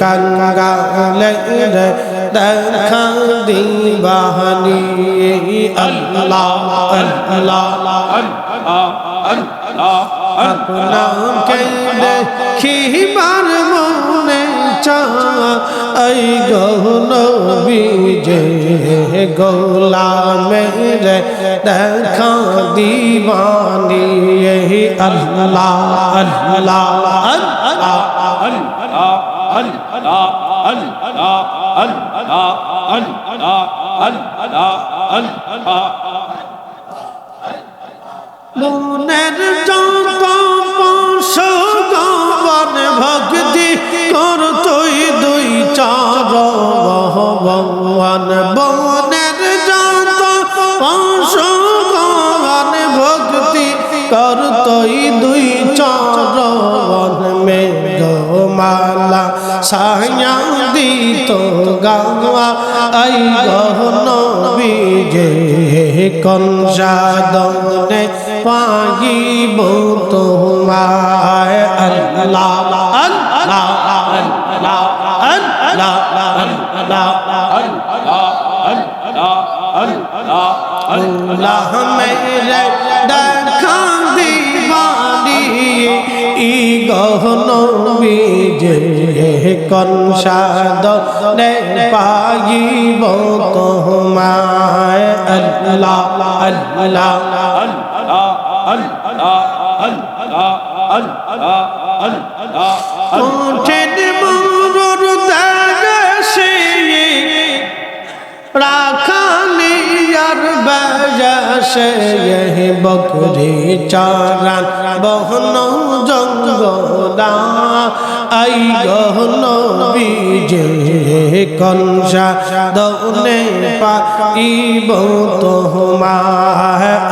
কাঙ্গালে রে দেখা দিবাহানি আল্লাহ আল্লাহ আপনাকে দেখিবার মনে চাই গহন বিজে গোলামের দেখা দিবানি আল্লাহ আল্লাহ আল্লাহ Ah, গাওয়া আই গহন বিজে কনসাদনে পাগিব তোমায়। আল্লাহ আল্লাহ আল্লাহ আল্লাহ মেরে দেখা দিবানি। ই গহন বিজে কনসাদ নে পাগিব তোমায় আল্লাহ আল্লাহ কঠিন यही বকরি চারান বহন জঙ্গলা আই গহন বিজে কনসা দৌনে পাইব তোমা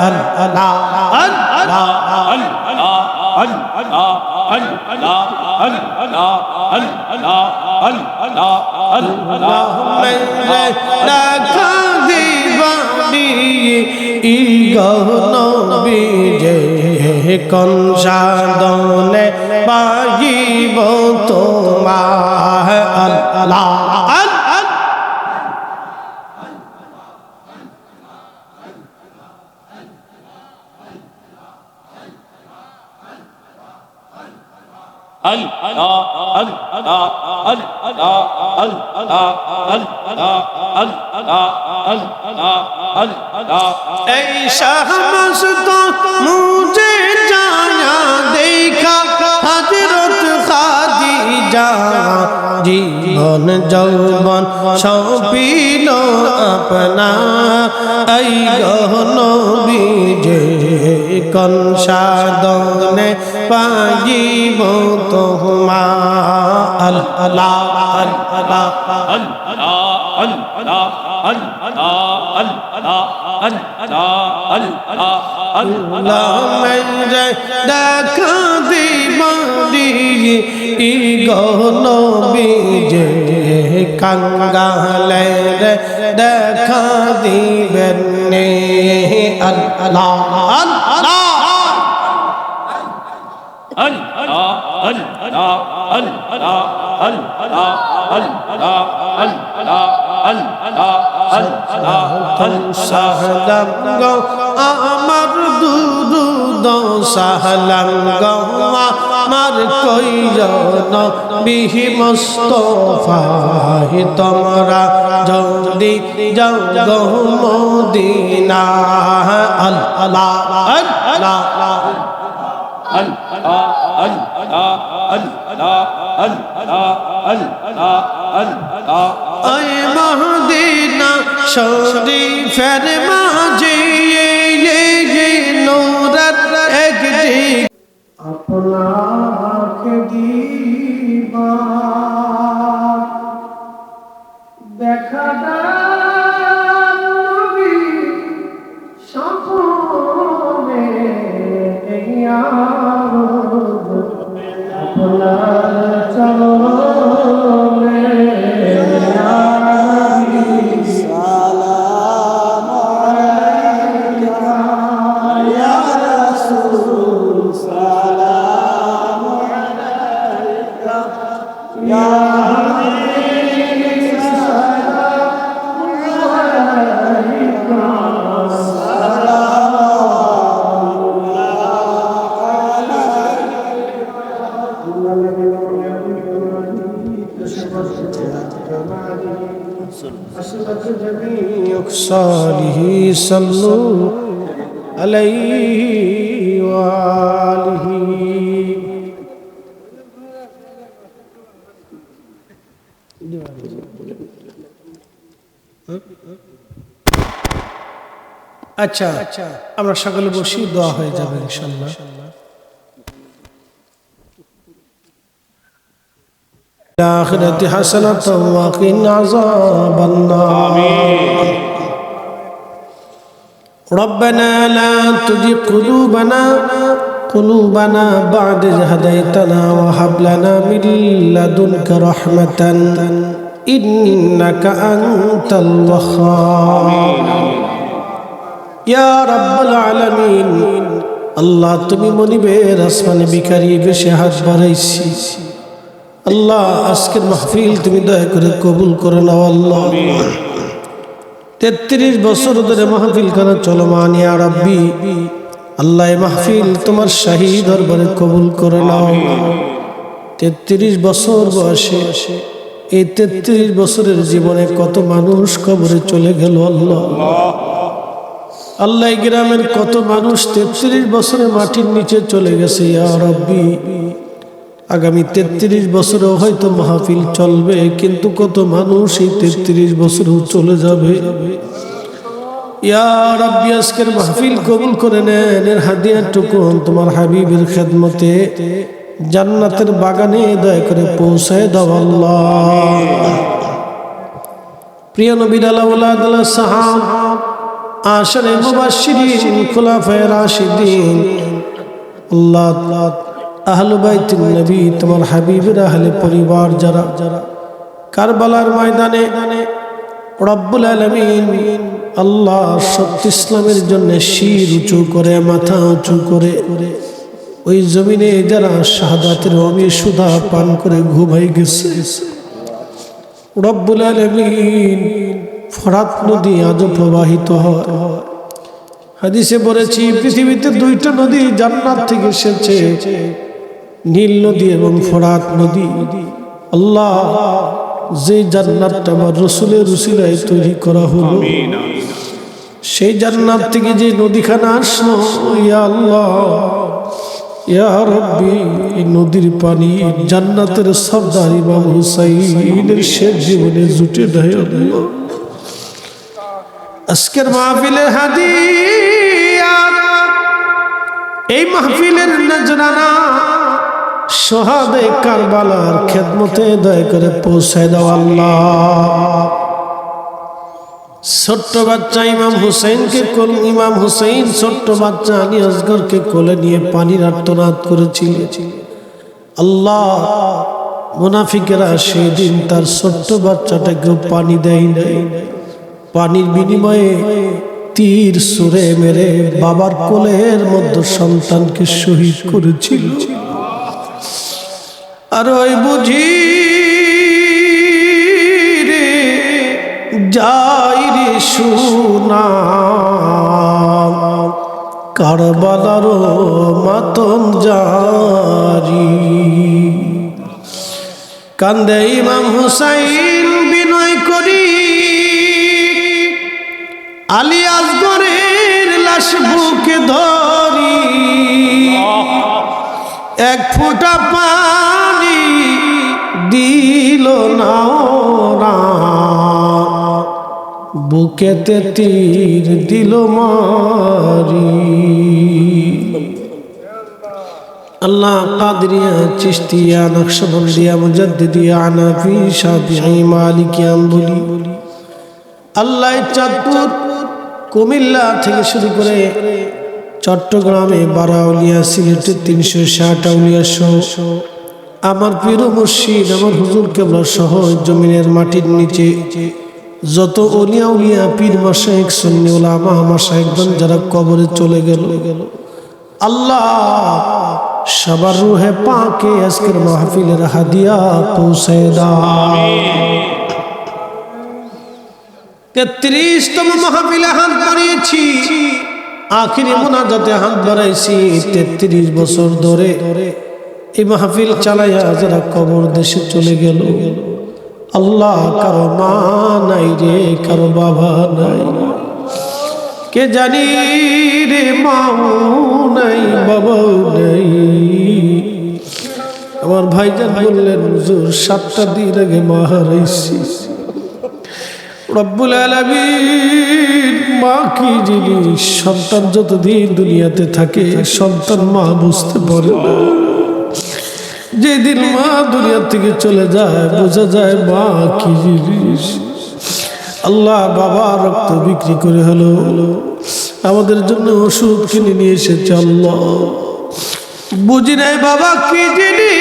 আল্লাহ আল্লাহ রাখা কনসাদনে পাইব তোমার আল্লাহ। এই শাহমস্ত মুঝে জীবন যৌবন সপিল আপনা এই গহন বিজে কনসাদনে পাইব তোমা আল্লাহ আল্লাহ মেরে দেখা দিবানি ই গহন বিজে কাঙ্গালে রে দেখা দিবেন নে আল্লাহ আল্লাহ সাহলাম গো আমার দুরুদ সাহলাম গো আমার কইজন বিহি মুস্তফাহি তোমরা যদি যাও গো মদিনা আল্লাহ আল্লাহ ওই মহদিনা শরীফের আপনার صالح صلوا عليه وآله আচ্ছা আমরা সকলে বসি দোয়া হয়ে যাবে ইনশাল্লাহ الآخرة حسنة وقنا عذاب النار ربنا لا تزغ قلوبنا قلوبنا بعد إذ هديتنا وهب لنا من لدنك رحمة إنك أنت الوهاب ইয়া রাব্বাল আলামিন আল্লাহ তুমি মনিবের আসমানে বিকারি বেশে হাত বাড়াইছি আল্লাহ আজকের মাহফিল তুমি দয়া করে কবুল করে নাও আল্লাহ তেত্রিশ বছর ধরে মাহফিল খানা চলমান, ইয়া রাব্বি। আল্লাহ মাহফিল তোমার শাহী দরবারে কবুল করে নাও। তেত্রিশ বছর বয়সে এই তেত্রিশ বছরের জীবনে কত মানুষ কবরে চলে গেল আল্লাহ। আল্লাহ গ্রামের কত মানুষ তেত্রিশ বছরে মাটির নিচে চলে গেছে, ইয়া রব্বি। আগামী তেত্রিশ বছরেও হয়তো মাহফিল চলবে, কিন্তু কত মানুষ এই তেত্রিশ বছরেও চলে যাবে? ইয়া রব্বি, আজকের মাহফিল কবুল করে নেন, এর হাদিয়াটুকু তোমার হাবিবের খেদমতে। জান্নাতের বাগানে দয়া করে পৌঁছায় দাও আল্লাহ। প্রিয় নবীর আল্লাহ সাহাব, আশরে মুবাশশিরিন, খুলাফায়ে রাশিদিন। আল্লাহ আহলে বাইতুন নবী, তোমার হাবিবের আহলে পরিবার যারা যারা কারবালার ময়দানে রব্বুল আলামিন আল্লাহ সত্য ইসলামের জন্য শির উঁচু করে, মাথা উঁচু করে ওই জমিনে যারা শাহাদাতের অমি সুধা পান করে ঘুমাই গেছে। রব্বুল আলামিন ফরাত নদী আজও প্রবাহিত হয়। হাদিসে বলেছি, পৃথিবীতে দুইটা নদী জান্নাত থেকে এসেছে। নীল নদী এবং ফরাত নদী। আল্লাহ যে জান্নাতটা আমার রসুলের রসিলায় তৈরি করা হলো সেই জান্নাত থেকে যে নদীখানা আসলো ইয়া আল্লাহ ইয়া রব্বি এই নদীর পানি জান্নাতের সর্দার ইমাম হুসাইনের শেষ জীবনে জুটে দেয় আল্লাহ। আজকের মাহফিলের হাদিয়া এই মাহফিলের নজরানা সোহাদে কারবালার খেদমতে দয়া করে পৌঁছায় দাও আল্লাহ। ছোট্ট বাচ্চা ইমাম হুসাইনকে কোল ইমাম হুসাইন ছোট্ট বাচ্চা আলী আসগরকে কোলে নিয়ে পানির আর্তনাদ করেছিল। আল্লাহ, মুনাফিকেরা সেদিন তার ছোট্ট বাচ্চাটাকেও পানি দেয় নাই। পানির বিনিময়ে তীর সুরে মেরে বাবার কোলের মধ্যে সন্তানকে শহীদ করেছিল। আর ওই বুঝি রে, যাই রে সুনা কারবালার মাতম জারি। কান্দে ইমাম হুসাইন বিনয় করি। আলী আসগরের লাশ বুকে ধরি। এক ফোঁটা পানি দিল না বুকেতে তীর দিল মারি। আল্লাহ কাদরিয়া চিস্তিয়া নকশবন্দিয়া, মুজদ্দিদিয়া, আনাফি, শাফিঈ মালিকিয়া বলি আল্লাহ চাঁদপুর, কুমিল্লা থেকে শুরু করে চট্টগ্রামে বারাউলিয়া, সিলেটে তিনশো ষাট, আউলিয়া সহ আমার প্রিয় মুর্শিদ, আমার হুজুর কেবল সহ জমিনের মাটির নিচে যত অলিয়া উলিয়া পীর মাসাইক সন্নি ওলামা মাসাইকগণ যারা কবরে চলে গেল, আল্লাহ সবার রুহে পাকে আজকের মাহফিলের হাদিয়া পৌঁছে দাও। তেত্রিশতম মাহফিলে হাত বাড়িয়েছি, আখিরি মোনাজাতে হাত বাড়াইছি, তেত্রিশ বছর ধরে এই মাহফিল চালাইয়া যারা কবর দেশে চলে গেল, আল্লাহ কারও মা নাই রে, কারও বাবা নাই। কে জানি রে মাও নাই, বাবাও নাই। আমার ভাইজান বললেন, হুজুর, সাতটা দিন আগে মা হারাইছি। রব্বুল আলামিন, মা কি জিনিস? সন্তান যতদিন দুনিয়াতে থাকে, সন্তান মা বুঝতে পারে না। যেদিন মা দুনিয়া থেকে চলে যায়, বোঝা যায় মা কি জিনিস। আল্লাহ বাবা রক্ত বিক্রি করে হলো। আমাদের জন্য ওষুধ কিনে নিয়ে এসেছে আল্লাহ। বুঝি নাই বাবা কি জিনিস।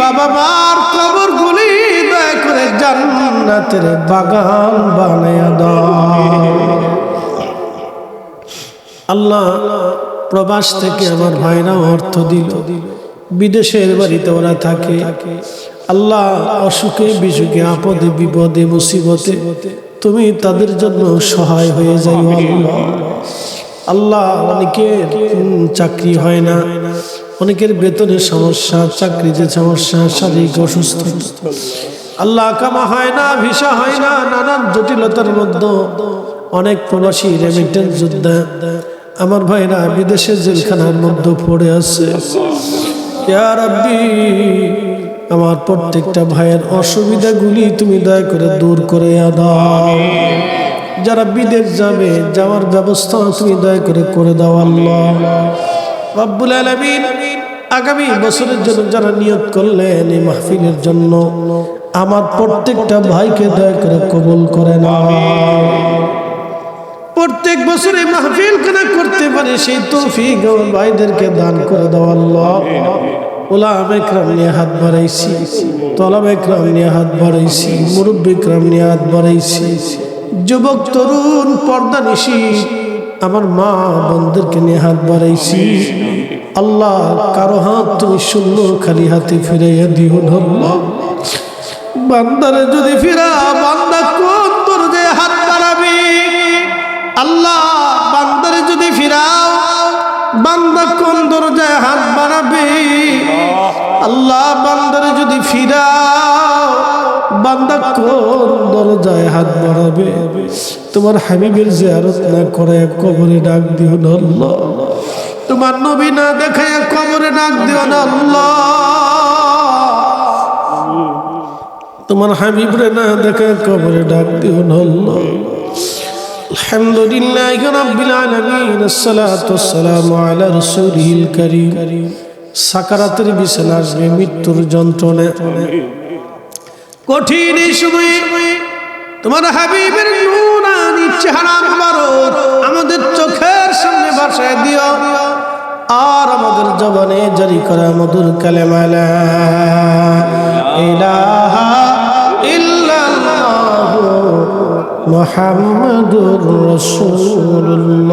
বাবা মার কবর গুলি দয়া করে জান্নাতের বাগান বানায়া দাও। আল্লাহ প্রবাস থেকে আমার ভাইরা অর্থ দিল। বিদেশের বাড়িতে ওরা থাকে। আল্লাহ অসুখে, বিসুখে, আপদে, বিপদে, মুসিবতে তুমি তাদের জন্য সহায় হয়ে যাই আল্লাহ। আল্লাহ অনেকের চাকরি হয় না। অনেকের বেতনের সমস্যা, চাকরিতে সমস্যা, শারীরিক অসুস্থ। আল্লাহ কামা হয় না, ভিসা হয় না, নানান জটিলতার মধ্যে অনেক প্রবাসী রেমিটেন্স যোদ্ধা আমার ভাইরা বিদেশের জেলখানার মধ্যে পড়ে আছে। আমার প্রত্যেকটা ভাইয়ের অসুবিধাগুলি তুমি দয়া করে দূর করে দাও। যারা বিদেশ যাবে, যাওয়ার ব্যবস্থা তুমি দয়া করে করে দাও আল্লাহ। আগামী বছরের জন্য যারা নিয়োগ করলেন এই মাহফিলের জন্য, আমার প্রত্যেকটা ভাইকে দয়া করে কবুল করে না প্রত্যেক বছরে মাহফিল কেনা করতে পারে, সেই তৌফিক আমার ভাইদেরকে দান করে দাও, আল্লাহ। ওলাম একরাম নিয়ে হাত বাড়াইছি তলাম একরাম নিয়ে হাত বাড়াইছি, মুরব্বী একরাম নিয়ে হাত বাড়াইছি। যুবক, তরুণ, পর্দা নিশি, আমার মা বোনদেরকে নিয়ে হাত বাড়াইছি। আল্লাহ, কারও হাত তুমি শূন্য খালি হাতে ফিরাইয়া দিও ধরলাম বান্দারে যদি ফিরা, বান্দা আল্লাহ বান্দারে যদি ফিরাও, বান্দা কোন দরজায় হাত বাড়াবে? আল্লাহ বান্দারে যদি ফিরাও, বান্দা কোন দরজায় হাত বাড়াবে? তোমার হাবিবের জিয়ারত না করে কবরে ডাক দিও না আল্লাহ। তোমার নবী না দেখায় কবরে ডাক দিও না আল্লাহ। তোমার হাবিবরে না দেখা কবরে ডাক দিও না আল্লাহ। আলহামদুলিল্লাহ রাব্বিল আলামিন, আসসালাতু ওয়াসসালামু আলা রাসূলিল কারীম। সাকারাতের বিছানা আসবে, মৃত্যুর যন্ত্রণা। কঠিন এই সময়ে তোমার হাবিবের নুরানি চেহারা মুবারক আমাদের চোখের সামনে ভাসায় দিও। আর আমাদের জবানে জারি করা মধুর কালেমা লা ইলাহা محمد رسول الله.